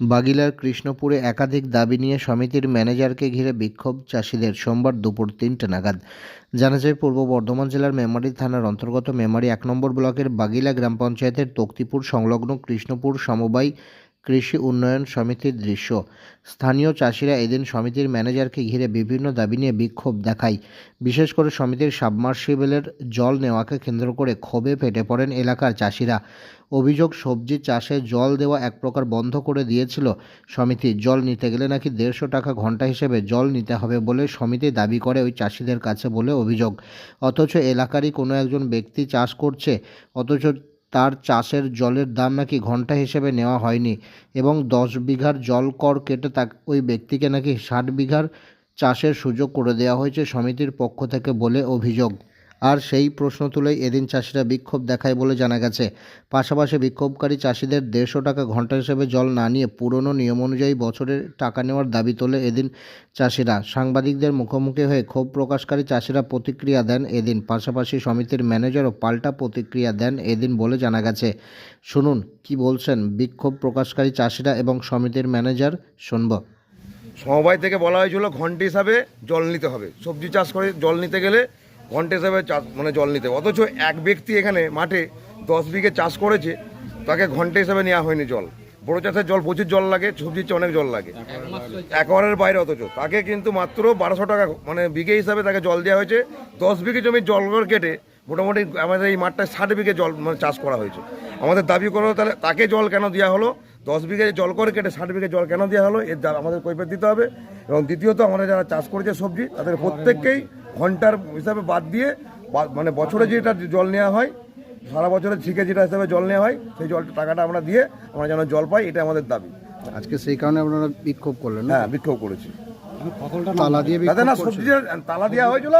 বাগিলার কৃষ্ণপুরে একাধিক দাবি নিয়ে সমিতির ম্যানেজারকে ঘিরে বিক্ষোভ, চাষিদের সোমবার দুপুর তিনটে নাগাদ। জানা যায়, পূর্ব বর্ধমান জেলার মেমারি থানার অন্তর্গত মেমারি এক নম্বর ব্লকের বাগিলা গ্রাম পঞ্চায়েতের তক্তিপুর সংলগ্ন কৃষ্ণপুর সমবায় কৃষি উন্নয়ন সমিতির দৃশ্য। স্থানীয় চাষিরা এদিন সমিতির ম্যানেজারকে ঘিরে বিভিন্ন দাবি নিয়ে বিক্ষোভ দেখায়। বিশেষ করে সমিতির সাবমার্সিবেলের জল নেওয়াকে কেন্দ্র করে ক্ষোভে ফেটে পড়েন এলাকার চাষিরা। অভিযোগ, সবজি চাষে জল দেওয়া এক প্রকার বন্ধ করে দিয়েছিল সমিতি। জল নিতে গেলে নাকি দেড়শো টাকা ঘণ্টা হিসেবে জল নিতে হবে বলে সমিতি দাবি করে ওই চাষিদের কাছে বলে অভিযোগ। অথচ এলাকারই কোনো একজন ব্যক্তি চাষ করছে, অথচ তার চাষের জলের দাম নাকি ঘণ্টা হিসেবে নেওয়া হয়নি এবং দশ বিঘার জল কর কেটে তা ওই ব্যক্তিকে নাকি ষাট বিঘার চাষের সুযোগ করে দেওয়া হয়েছে সমিতির পক্ষ থেকে বলে অভিযোগ। আর সেই প্রশ্ন তুলেই এদিন চাষিরা বিক্ষোভ দেখায় বলে জানা গেছে। পাশাপাশি বিক্ষোভকারী চাষিদের দেড়শো টাকা ঘণ্টা হিসেবে জল না নিয়ে পুরনো নিয়ম অনুযায়ী বছরের টাকা নেওয়ার দাবি তোলে এদিন চাষিরা। সাংবাদিকদের মুখোমুখি হয়ে ক্ষোভ প্রকাশকারী চাষিরা প্রতিক্রিয়া দেন এদিন। পাশাপাশি সমিতির ম্যানেজারও পাল্টা প্রতিক্রিয়া দেন এদিন বলে জানা গেছে। শুনুন, কি বলছেন বিক্ষোভ প্রকাশকারী চাষিরা এবং সমিতির ম্যানেজার শুনব। সমবায় থেকে বলা হয়েছিল, ঘণ্টা হিসাবে জল নিতে হবে। সবজি চাষ করে জল নিতে গেলে ঘণ্টা হিসাবে চাষ মানে জল নিতে। হবে অথচ এক ব্যক্তি এখানে মাঠে দশ বিঘে চাষ করেছে, তাকে ঘণ্টা হিসাবে নেওয়া হয়নি জল। বড় চাষের জল প্রচুর জল লাগে, সবজির অনেক জল লাগে। একবারের বাইরে অথচ। তাকে কিন্তু মাত্র বারোশো টাকা মানে বিঘে হিসাবে তাকে জল দেওয়া হয়েছে। দশ বিঘে জমির জল কেটে মোটামুটি আমাদের এই মাঠটায় ষাট বিঘে জল মানে চাষ করা হয়েছে। আমাদের দাবি করো তাহলে তাকে জল কেন দেওয়া হলো? দশ বিঘে জল করে কেটে ষাট বিঘে জল কেন দেওয়া হলো? এর আমাদের কৈফিয়ত দিতে হবে। এবং দ্বিতীয়ত, আমাদের যারা চাষ করেছে সবজি, তাদের প্রত্যেককেই ঘণ্টার হিসাবে বাদ দিয়ে বা- মানে বছরে যেটা জল নেওয়া হয় সারা বছরের ছিকে যেটা হিসাবে জল নেওয়া হয় সেই জল টাকাটা আমরা দিয়ে আমরা যেন জল পাই এটা আমাদের দাবি। আজকে সেই কারণে আপনারা বিক্ষোভ করলেন হ্যাঁ বিক্ষোভ করেছি। তালা দিয়ে তাতে না সবজি তালা দেওয়া হয়েছিল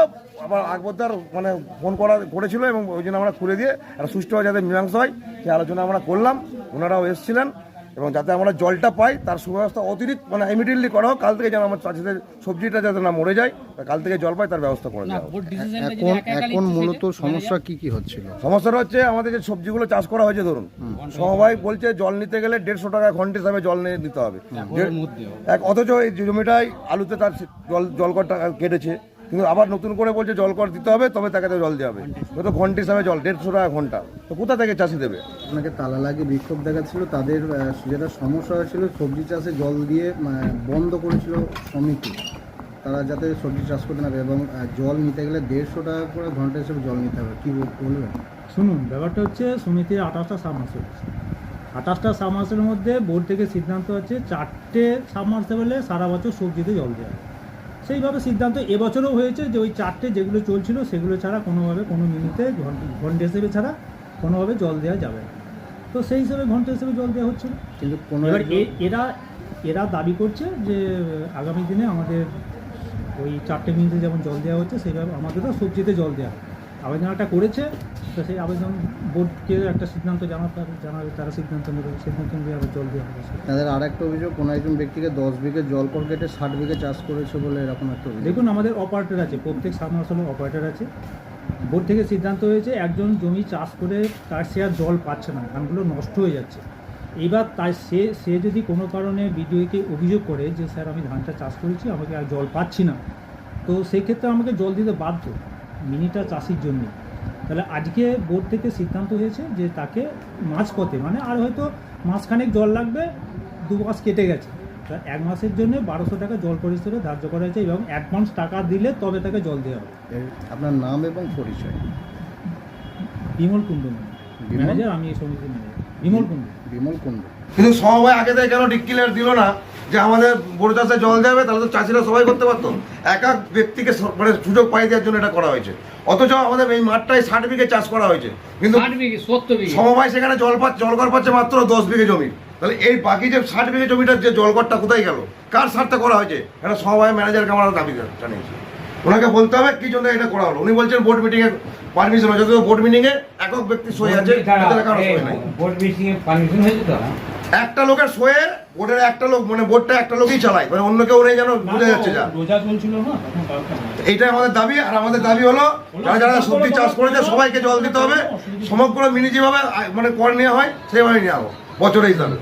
আবার আকবরদার মানে ফোন করা করেছিল এবং ওই জন্য আমরা খুলে দিয়ে একটা সুষ্ঠুভাবে যাতে মীমাংসা হয় সেই আলোচনা আমরা করলাম ওনারাও এসেছিলেন। এবং যাতে আমরা জলটা পাই তার সুব্যবস্থা অতিরিক্ত মানে ইমিডিয়েটলি করা হোক কাল থেকে যেন আমার চাষিদের সবজিটা যাতে না মরে যায় কাল থেকে জল পাই তার ব্যবস্থা করে দেওয়া এখন এখন মূলত সমস্যা কি কি হচ্ছিল? সমস্যাটা হচ্ছে আমাদের যে সবজিগুলো চাষ করা হয়েছে ধরুন। সবাই বলছে জল নিতে গেলে দেড়শো টাকা ঘণ্টা হিসাবে জল নিয়ে নিতে হবে। এক অথচ এই জমিটাই আলুতে তার জল জল কেটেছে। কিন্তু আবার নতুন করে বলছে জল কর দিতে হবে তবে তাকে তো জল দেওয়া হবে। তো ঘণ্টা হিসাবে জল দেড়শো টাকা ঘণ্টা। তো কোথা থেকে চাষি দেবে? আপনাকে তালা লাগিয়ে বিক্ষোভ দেখাচ্ছিল তাদের যেটা সমস্যা হয়েছিল সবজি চাষে জল দিয়ে বন্ধ করেছিল সমিতি। তারা যাতে সবজি চাষ করতে না পারে এবং জল নিতে গেলে দেড়শো টাকা করে ঘণ্টা হিসেবে জল নিতে হবে। কী বল- বলবেন? শুনুন ব্যাপারটা হচ্ছে সমিতির আঠাশটা সাবমার্সেল আছে আঠাশটা সাবমার্সেলের মধ্যে বোর্ড থেকে সিদ্ধান্ত হচ্ছে চারটে সাবমার্সেবেলে সারা বছর সবজিতে জল দেওয়া হয়। সেইভাবে সিদ্ধান্ত এবছরও হয়েছে যে ওই চারটে যেগুলো চলছিল সেগুলো ছাড়া কোনোভাবে কোনো মিনিটে ঘণ্টা হিসেবে ছাড়া কোনোভাবে জল দেওয়া যাবে না তো সেই হিসেবে ঘণ্টা হিসেবে জল দেওয়া হচ্ছিল কিন্তু কোনো এরা এরা দাবি করছে যে আগামী দিনে আমাদের ওই চারটে মিনিটে যেমন জল দেওয়া হচ্ছে সেইভাবে আমাদেরও সবজিতে জল দেওয়া হবে। আবেদন করেছে তো সেই আবেদন বোর্ডকে একটা সিদ্ধান্ত জানাতে হবে জানাবে তারা সিদ্ধান্ত নেবে সিদ্ধান্ত নিয়ে আবার জল দেওয়া হবে তাদের আর একটা অভিযোগ কোনো একজন ব্যক্তিকে দশ বিঘে জল কর কেটে ষাট বিঘে চাষ করেছে বলে এরকম একটা অভিযোগ। দেখুন আমাদের অপারেটর আছে প্রত্যেক সাবমার্সালের অপারেটর আছে। বোর্ড থেকে সিদ্ধান্ত হয়েছে একজন জমি চাষ করে তার সে আর জল পাচ্ছে না ধানগুলো নষ্ট হয়ে যাচ্ছে। এবার তাই সে সে যদি কোনো কারণে বিডিওকে অভিযোগ করে যে স্যার আমি ধানটা চাষ করেছি আমাকে আর জল পাচ্ছি না। তো সেই ক্ষেত্রে আমাকে জল দিতে বাধ্য মিনিটা চাষির জন্য। তাহলে আজকে বোর্ড থেকে সিদ্ধান্ত হয়েছে যে তাকে মাঝপথে মানে আর হয়তো মাসখানেক জল লাগবে দু মাস কেটে গেছে। তা এক মাসের জন্য বারোশো টাকা জল পরিষেবা ধার্য করা হয়েছে এবং অ্যাডভান্স টাকা দিলে তবে তাকে জল দেওয়া হবে। আপনার নাম এবং পরিচয়? বিমল কুণ্ডু ম্যানেজার আমি এই সমিতির ম্যানেজার। বিমল কুণ্ডু। বিমল কুণ্ডু। কিন্তু সমবায় আগে থেকে কেন ডিক্লেয়ার দিল না? যে আমাদের বড় চাষে জল দেবে তাহলে তো চাষিরা সবাই করতে পারতো। এক এক ব্যক্তিকে মানে সুযোগ পাই দেওয়ার জন্য এটা করা হয়েছে। অথচ আমাদের এই মাঠটায় ষাট বিঘে চাষ করা হয়েছে। কিন্তু সমবায় সেখানে জল পাচ্ছে জলকর পাচ্ছে মাত্র দশ বিঘে জমি। তাহলে এই বাকি যে ষাট বিঘে জমিটার যে জলকরটা কোথায় গেল? কার স্বার্থে করা হয়েছে? এটা সমবায় ম্যানেজারকে আমরা দাবি জানিয়েছি। ওনাকে বলতে হবে কি জন্য এটা করা হলো। উনি বলছেন বোর্ড মিটিং এর পারমিশন হয়েছে। বোর্ড মিটিং এ একক ব্যক্তি সই আছে বোর্ড পারমিশন হয়েছে তো? একটা লোকের শোয়ে বোর্ডের একটা লোক মানে বোর্ডটা একটা লোকই চালায় মানে অন্য কেউ নেই যেন বুঝে যাচ্ছে যা। এইটাই আমাদের দাবি আর আমাদের দাবি হলো যারা যারা সবজি চাষ করেছে সবাইকে জল দিতে হবে। সমগ্র মিনি যেভাবে মানে কর নেওয়া হয় সেভাবে নেওয়া হোক বছরে হিসাবে